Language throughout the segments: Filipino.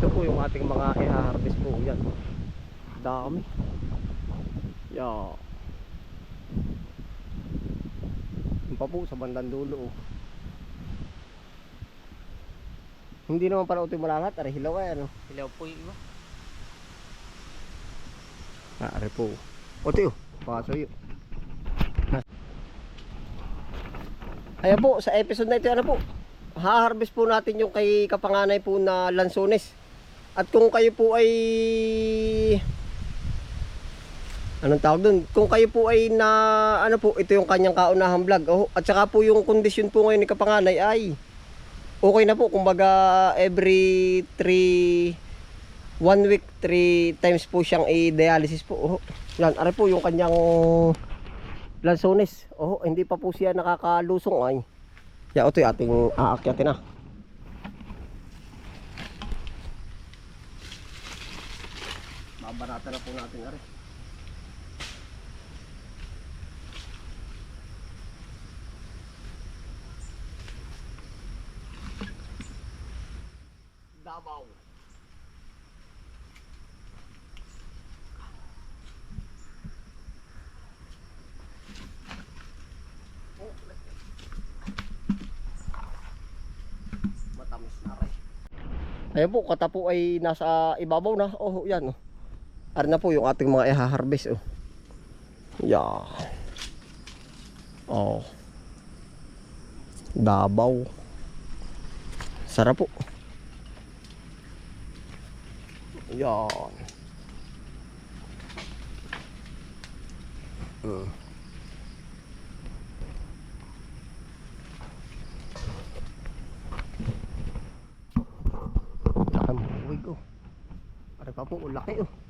Ito po yung ating mga i-harvest po yan. Dami. Yeah. Yung pa po sa bandang dulo. oh. Hindi naman para utoy malalat, ari hilaw ay ano. Hilaw po yung iba. Ah, ari po. Utoy oh, paso yun. Ayan po, sa episode na ito, ano po, ha-harvest po natin yung kay kapanganay po na lansones. At kung kayo po ay Anong tawag doon? Kung kayo po ay na ano po, ito yung kanyang kaunahang vlog. Oh, at saka po yung kondisyon po ngayon ni kapanganay ay okay na po. Kumbaga every 3 one week 3 times po siyang i-dialysis po. Oh, yan, are po yung kanyang lansones. Oh, hindi pa po siya nakakalusong ay. Ya, ito yung ating aakyatin na. Babarata na po natin are. Davao. Matamis na rin. Ayan po, kata po ay nasa ibabaw na. Oh, yan oh. Ari na po yung ating mga i-harvest oh. Yeah. Oh. Dabaw. Sarap po. Yan. Mm. Laki mo oh. Ano pa po, laki oh.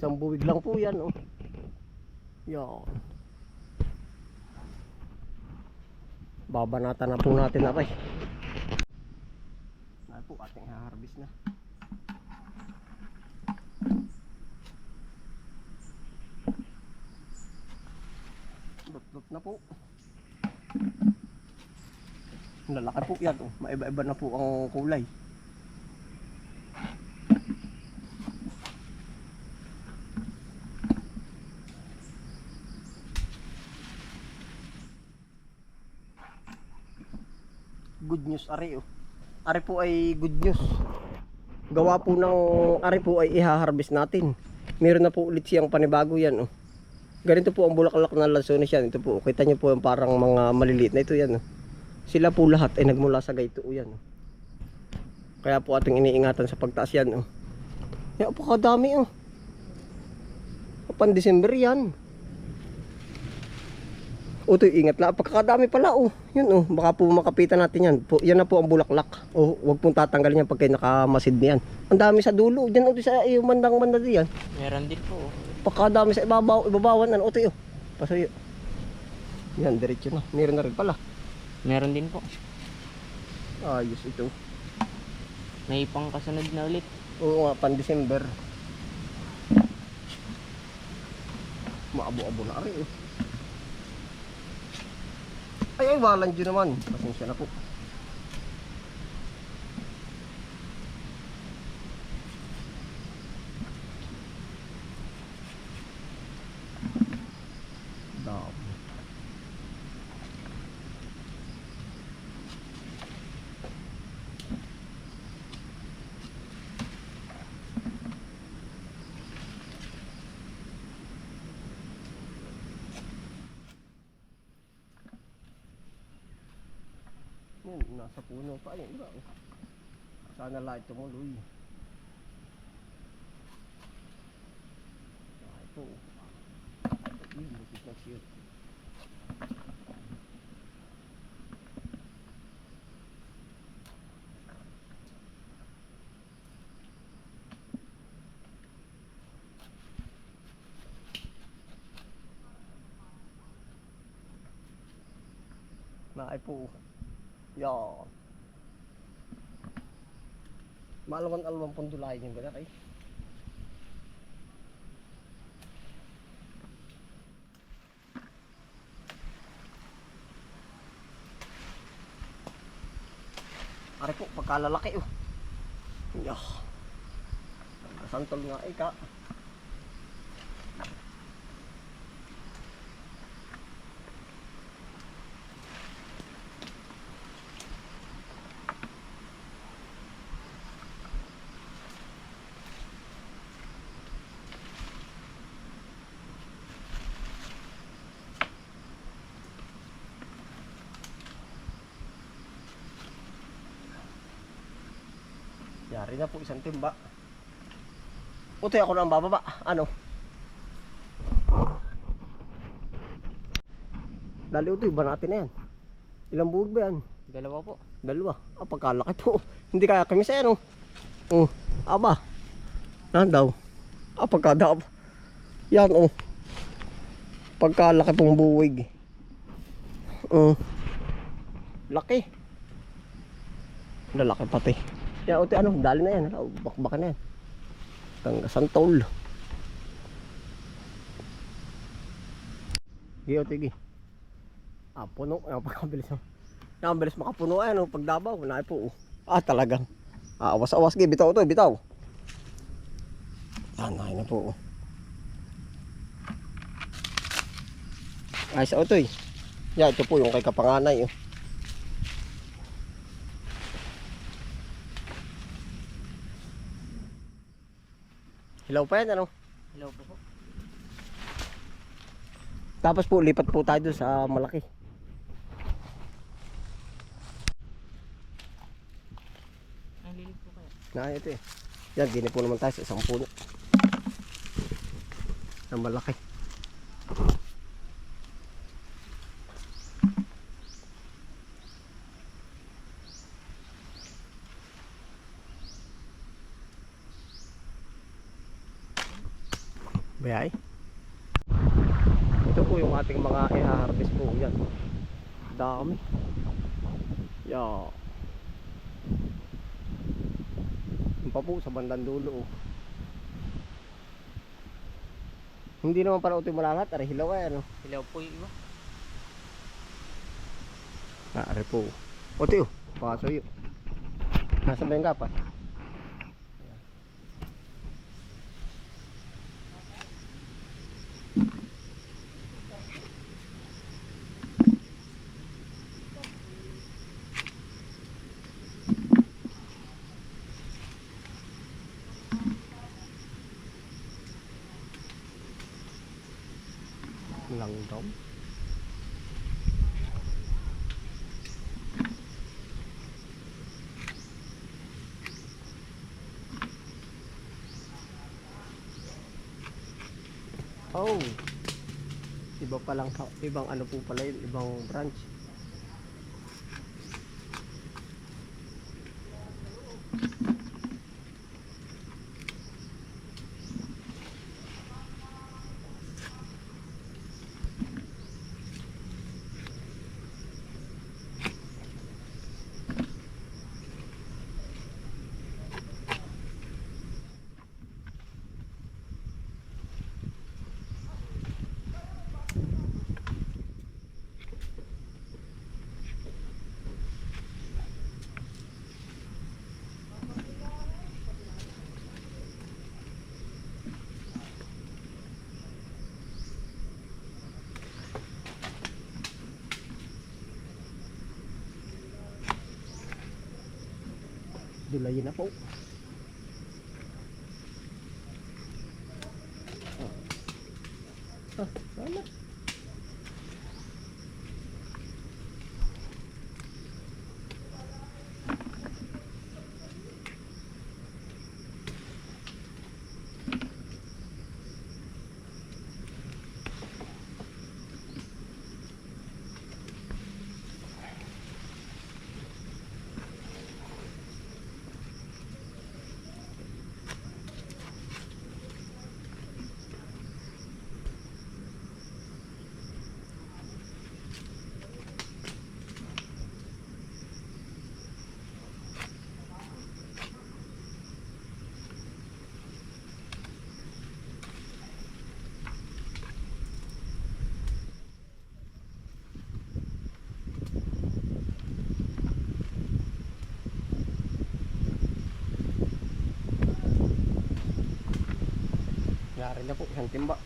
Isang buwig lang po yan oh. Yan. Babanatan na po natin na Ay po, ating harvest na. Lup-lup na po. Lalaki po yan. Oh. Maiba-iba na po ang kulay. Good news ari oh. Ari po ay good news. Gawa po ng ari po ay iha-harvest natin. Meron na po ulit siyang panibago yan oh. Ganito po ang bulaklak ng lansones yan. Ito po, kita nyo po yung parang mga maliliit na ito yan. Oh. Sila po lahat ay nagmula sa gayto oh, yan. Oh. Kaya po ating iniingatan sa pagtaas yan. Oh. Yan po kadami oh. Pan December yan. O to ingat lang. Pagkakadami pala oh. Yun oh. Baka po makapitan natin yan. Po, yan na po ang bulaklak. Oh, wag pong tatanggalin yan pag kayo nakamasid niyan. Ang dami sa dulo. Diyan oh, sa iyo mandang banda diyan. Meron din po. oh. Pagkadami sa ibabaw, ibabawan ano utoy oh. Pasayo. Yan diretso na. Meron na rin pala. Meron din po. Ayos ito. May pang kasunod na ulit. Oo nga, pan December. Maabo-abo na rin. eh. Ay, ay, walang dyan naman. Pasensya na po. Dami. Yun, nasa puno pa yun. Diba? Sana lahat tumuloy. Ah, ito. Yun, butik na siya. Naay po. Yan. Maalaman alawang pundulayan yung gana kay. Ari po, pagkalalaki oh. Yeah. Santol nga ika. Yari na po isang timba. Utoy ako na ang bababa. Ano? Dali utoy, ba natin na yan? Ilang buwag ba yan? Dalawa po. Dalawa. Ah, pagkalaki po. Hindi kaya kami sa ano. Oh, aba. Yan daw. Ah, pagkada. Yan oh. Pagkalaki pong buwig. Oh. Laki. Lalaki pati. Yan, uti ano, dali na yan. Ah, Bakbakan na yan. Tanggasan tol. Sige, uti, sige. Ah, puno. Ah, pagkabilis mo. Yan, ang bilis makapuno ay ano, pagdabaw, na po. oh. Ah, talagang. Ah, awas-awas, gi, bitaw to, bitaw. Yan, ay na po. oh. Ay, sa otoy. Yan, ito po yung kay kapanganay. Oh. Hilaw pa yan, ano? Hello po po. Tapos po, lipat po tayo doon sa malaki. Ang lilig po kaya. Na ito eh. Yan, gini po naman tayo sa isang puno. Na malaki. Bayay. Ito po yung ating mga i-harvest po yan. Dami. Yeah. Yung pa po sa bandang dulo. oh. Hindi naman para utoy malalat, ari hilaw ay ano. Hello po yung iba. Ah, ari po. Utoy, oh. paso yun. Nasa ba yung kapas? Lang daw. Oh. Iba pa lang ibang ano po pala yun, ibang branch. Dulayin na po. Ah, Yari na po, isang timba.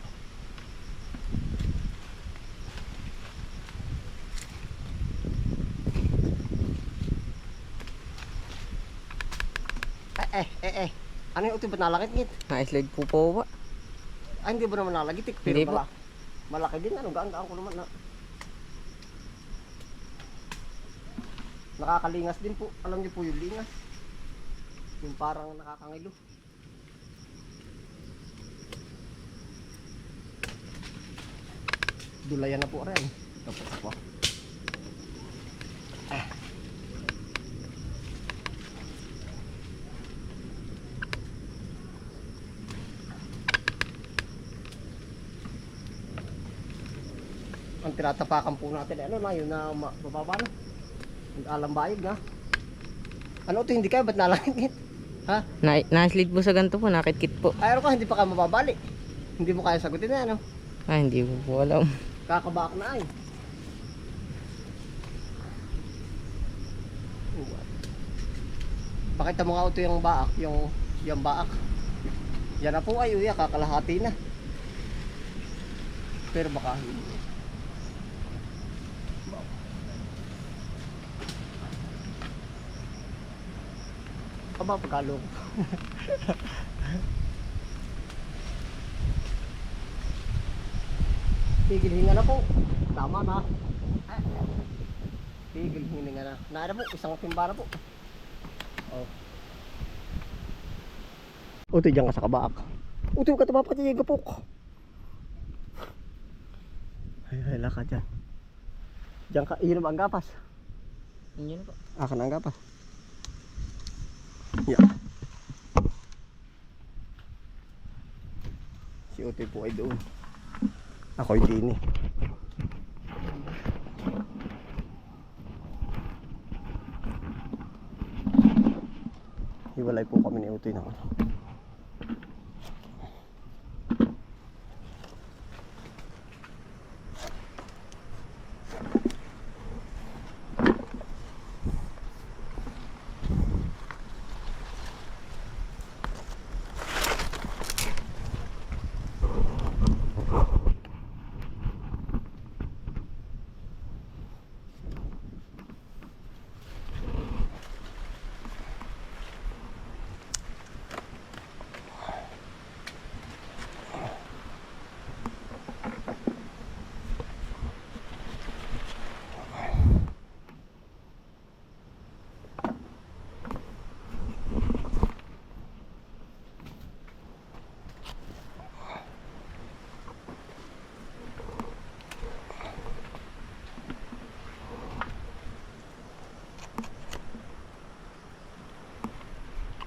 Eh, eh, eh, eh. Ano yung uti ba't nalakit-ngit? Na-slide po po ba? Ay, hindi ba naman nalagitik? Pero Hindi mala- malaki din. Ano, gaan-gaan ko naman na. Nakakalingas din po. Alam niyo po yung lingas. Yung parang nakakangilo. Dulayan na po rin. Tapos ako. Ah. Ang tinatapakan po natin, ano na, yun na ma- bababa na. Yung alambayog na. Ano ito, hindi kayo, ba't nalangit? Ha? Na na-slide po sa ganito po, nakitkit po. Ay, ano ka, hindi pa ka mababali. Hindi mo kaya sagutin na, ano? Ah, hindi po po alam. Kakabak na ay. Pakita mo nga ito yung baak, yung yung baak. Yan na po ay uya, kakalahati na. Pero baka hindi. Aba, pagkalo. Tigil hinga na po. Tama na. Tigil hinga na. Nara po, isang timba na po. Oh. Utoy dyan ka sa kabaak. Utoy ka tumapa dyan yung gapok. Ay, ay, laka dyan. Diyan ka, iyon ang gapas. Yun po. Akan ang gapas. Yeah. Si Utoy po ay doon. Ako hindi ni. Hiwalay po kami ni Utoy ng ano.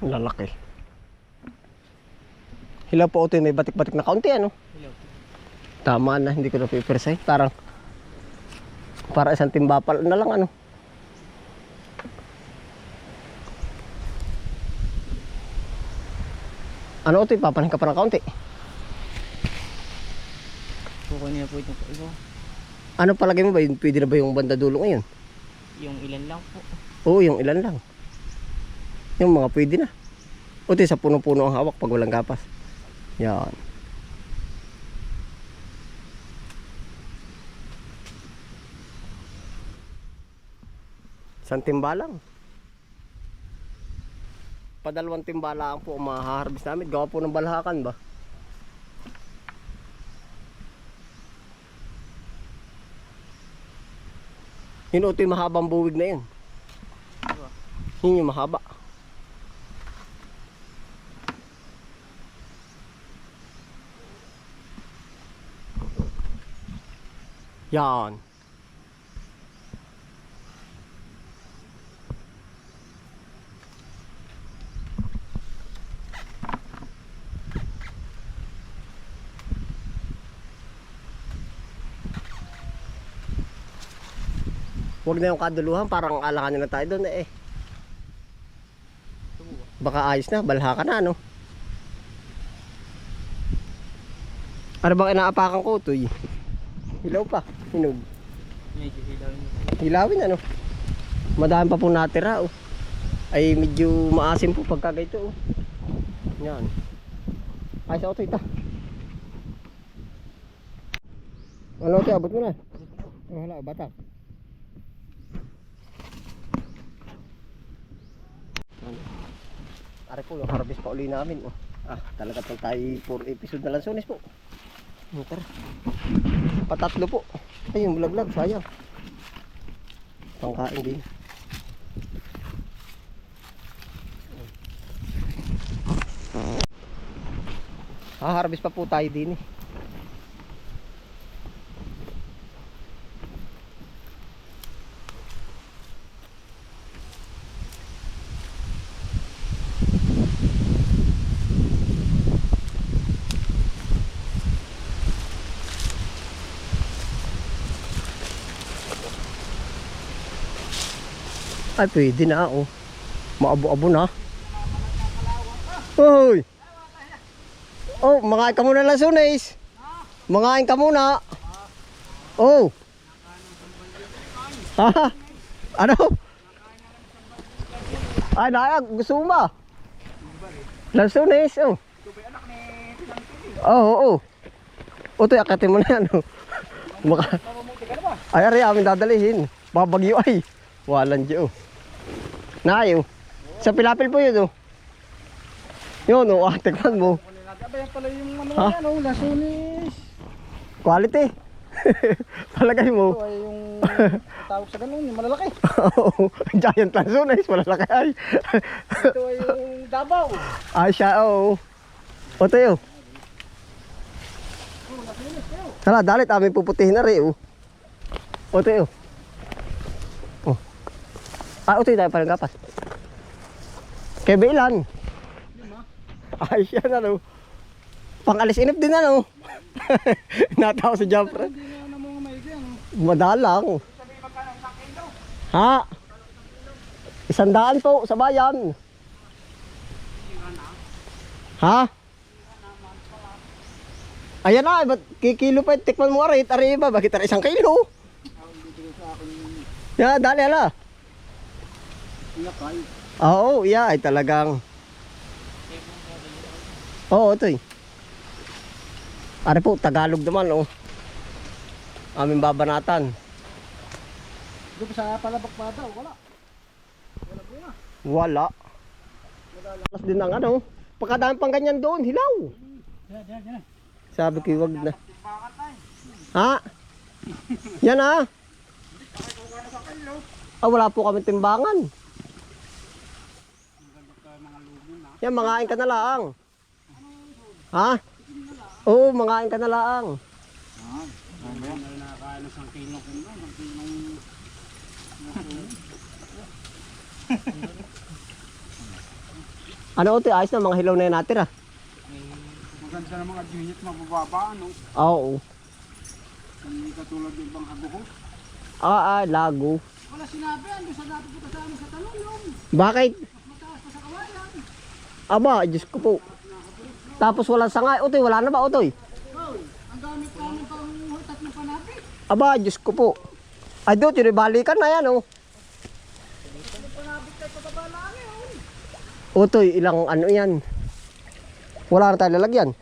Lalaki. Hilaw po Utoy, may batik-batik na kaunti ano. Po. Tama na, hindi ko na pipersay. Parang, para isang timbapal na lang ano. Ano ito, papanin ka pa ng kaunti. Kukunin na po ito po. Ito, Ano palagay mo ba, pwede na ba yung banda dulo ngayon? yung ilan lang po. Oo, yung ilan lang. Yung mga pwede na. Ito, sa puno-puno ang hawak pag walang gapas. Yan. Isang timba lang. Padalawang timba lang po ang mahaharbis namin. Gawa po ng balahakan ba? Yun ito yung mahabang buwig na yun. Yun yung mahaba. Yan. Huwag na yung kaduluhan, parang alanganin na tayo doon eh. Baka ayos na, balha ka na, no? Ano bang inaapakan ko, Tuy? Hilaw pa, hinog. Medyo hilawin. Hilawin, ano? Madami pa po natira, oh. Ay, medyo maasim po pagka ganito, oh. Yan. Ayos ako, Tuy, ta. Ano ito, abot mo na. Oh, wala, batak. Ano? Ari po, yung harvest pa uli namin. Oh. Ah, talaga pang tayo 4 episode na lang sunis po. Tara. Patatlo po. Ay, yung bulag-lag, sayang. Pangkain din. Ah, harvest pa po tayo din eh. Ay, pwede na oh. Maabo-abo na. Hoy! Oh, makain ka muna lang, Sunis. Makain ka muna. Oh. Ha? Ano? Ay, naya, gusto mo ba? Lansunis, oh. Oo, oo, oo. O, ito, akatin mo na yan, oh. Maka... Ay, ari, amin dadalihin. Babagyo ay. Walang dyan, oh. Nayo. Sa pilapil po yun, oh. Yun, oh, ah, tikman mo. Aba yan pala yung ano Ha? yan, oh, lasunis. Quality. Palagay mo. Ito ay yung tawag sa ganun, yung malalaki. Oo, Giant lansunis, malalaki ay. Ito ay yung dabaw. ay siya, oo. O tayo. Hala, dalit amin puputihin na rin, oh. O tayo. Ah, o tayo gapas. Kaya ba ilan? Ay siya na, no. Pangalis inip din Jumper. Ano mga maigi, ano. Madalang. Ha? Isandaan po sa bayan. Ha? Ayan na, ba't kikilo pa, tikman mo arit, arit ba, bakit arit isang kilo? Ya, dali ala. Iyakay. Oo, iya, ay talagang. Oo, ito eh. Ari po, Tagalog naman, oh. Aming babanatan. Doon sa palabak pa daw, wala. Wala. Madalas din ang ano. Pagkadami pang ganyan doon, hilaw. Sabi ko, wag na. Ha? Yan ah. Ah, wala po kami timbangan. Yan, mangain ka na lang. Ha? Oo, mangain ka na ng kung ano. Ano uti, ayos na mga hilaw na yan natin ah. Maganda ng mga unit, mabababa, ano. Oo. Hindi katulad yung ibang abuho. Ah, ah, lago. Wala sinabi, ando sa dapat ko kasama sa talong yung Bakit? mataas pa sa kawayan. Aba, Diyos ko po. Tapos walang sangay. Utoy, wala na ba, Utoy? Ang gamit namin pang tatlong panapi. Aba, Diyos ko po. Ay, doon, tinibalikan na yan, oh. Utoy, ilang ano yan? Wala na tayo lalagyan.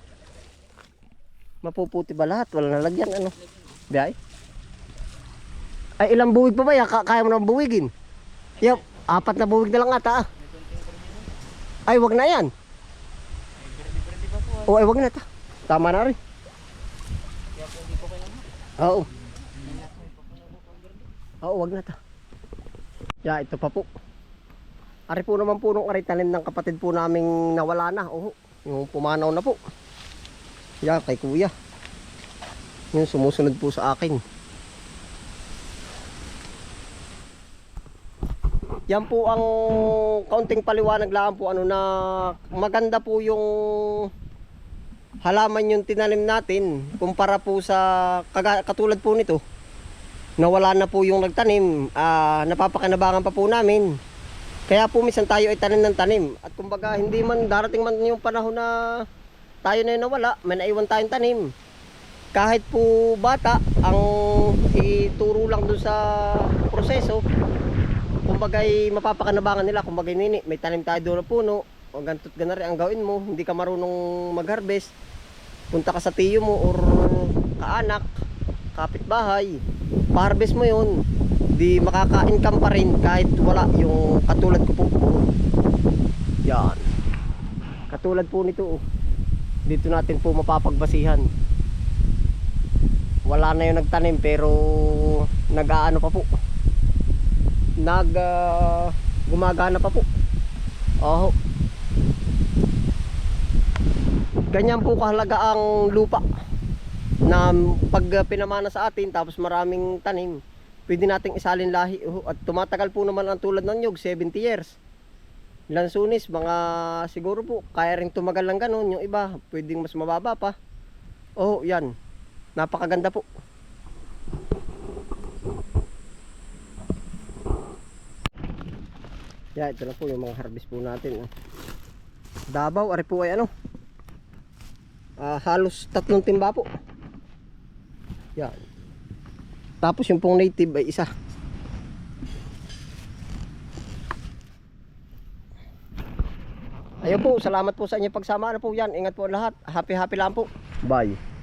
Mapuputi ba lahat? Wala na lalagyan, ano? Biyay? Ay, ilang buwig pa ba kaya mo na buwigin? Yup, apat na buwig na lang ata, ah. Ay, wag na yan. O, ay, wag na ta. Tama na rin. Oo. Oo, wag na ta. Ya, ito pa po. Ari po naman po nung ari tanim ng kapatid po naming nawala na. Oo, yung pumanaw na po. Ya, kay kuya. Yung sumusunod po sa akin. Yan po ang kaunting paliwanag lang po ano na maganda po yung halaman yung tinanim natin kumpara po sa katulad po nito nawala na po yung nagtanim ah, napapakinabangan pa po namin. Kaya po minsan tayo ay tanim ng tanim. At kumbaga hindi man darating man yung panahon na tayo na yung nawala may naiwan tayong tanim. Kahit po bata ang ituro lang dun sa proseso kumbaga ay mapapakanabangan nila kumbaga nini may tanim tayo doon na puno o ganto't ganari ang gawin mo hindi ka marunong mag-harvest punta ka sa tiyo mo or kaanak kapitbahay. Pa-harvest mo yun. Di makaka-income pa rin kahit wala yung katulad ko po. Yan. Katulad po nito. oh. Dito natin po mapapagbasihan. Wala na yung nagtanim pero nag-aano pa po. Nag ah, gumagana pa po. Oh. Ganyan po kahalaga ang lupa na pag uh, pinamana sa atin tapos maraming tanim, pwede nating isalin lahi oh, at tumatagal po naman ang tulad ng nyug 70 years. Lansunis mga siguro po kaya ring tumagal lang ganun yung iba pwedeng mas mababa pa. Oh, yan. Napakaganda po. Yeah, ito na po yung mga harvest po natin. oh. Dabaw, ari po ay ano? Ah, halos tatlong timba po. Yan. Tapos yung pong native ay isa. Ayun po, salamat po sa inyo pagsama na po yan. Ingat po lahat. Happy happy lang po. Bye.